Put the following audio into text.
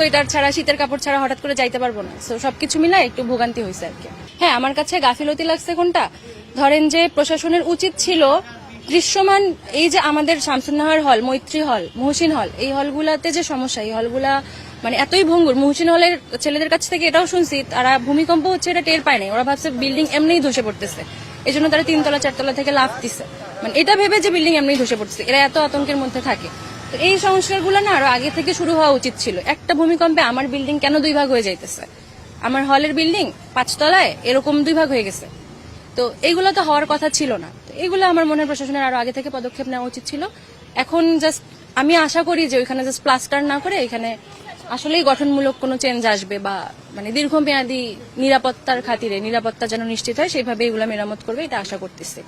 Sweater ছাড়া, শীতের কাপড় ছাড়া হঠাৎ করে যাইতে পারব না। সো সবকিছু মিলে একটু ভোগান্তি হয়েছে আর কি। হ্যাঁ আমার কাছে গাফিলতি লাগছে কোনটা? ধরেন যে প্রশাসনের উচিত ছিল দৃশ্যমান এই যে আমাদের শামসুন্নাহার হল, মৈত্রী হল, মহসিন হল, এই হলগুলাতে যে সমস্যা, এই হলগুলা মানে এতই ভঙ্গুর। মহসিন হলের ছেলেদের কাছ থেকে এটাও শুনছি, তারা ভূমিকম্প হচ্ছে এটা টের পায় নাই। ওরা ভাবছে বিল্ডিং এমনিই ধসে পড়তেছে। এই জন্য তারা তিনতলা, চারতলা থেকে লাফ দিছে। মানে এটা ভেবে যে বিল্ডিং এমনিই ধসে পড়ছে এরা এত আতঙ্কের মধ্যে থাকে। তো এই সংস্কারগুলো না আরও আগে থেকে শুরু হওয়া উচিত ছিল। একটা ভূমিকম্পে আমার বিল্ডিং কেন দুই ভাগ হয়ে যাইতেছে? আমার হলের বিল্ডিং পাঁচতলায় এরকম দুই ভাগ হয়ে গেছে। তো এইগুলো তো হওয়ার কথা ছিল না। তো এগুলো আমার মনে প্রশাসনের আরও আগে থেকে পদক্ষেপ নেওয়া উচিত ছিল। এখন জাস্ট আমি আশা করি যে ওইখানে জাস্ট প্লাস্টার না করে এখানে আসলেই গঠনমূলক কোনো চেঞ্জ আসবে বা মানে দীর্ঘমেয়াদী নিরাপত্তার খাতিরে, নিরাপত্তা যেন নিশ্চিত হয়, সেইভাবে এগুলো মেরামত করবে, এটা আশা করতেছি।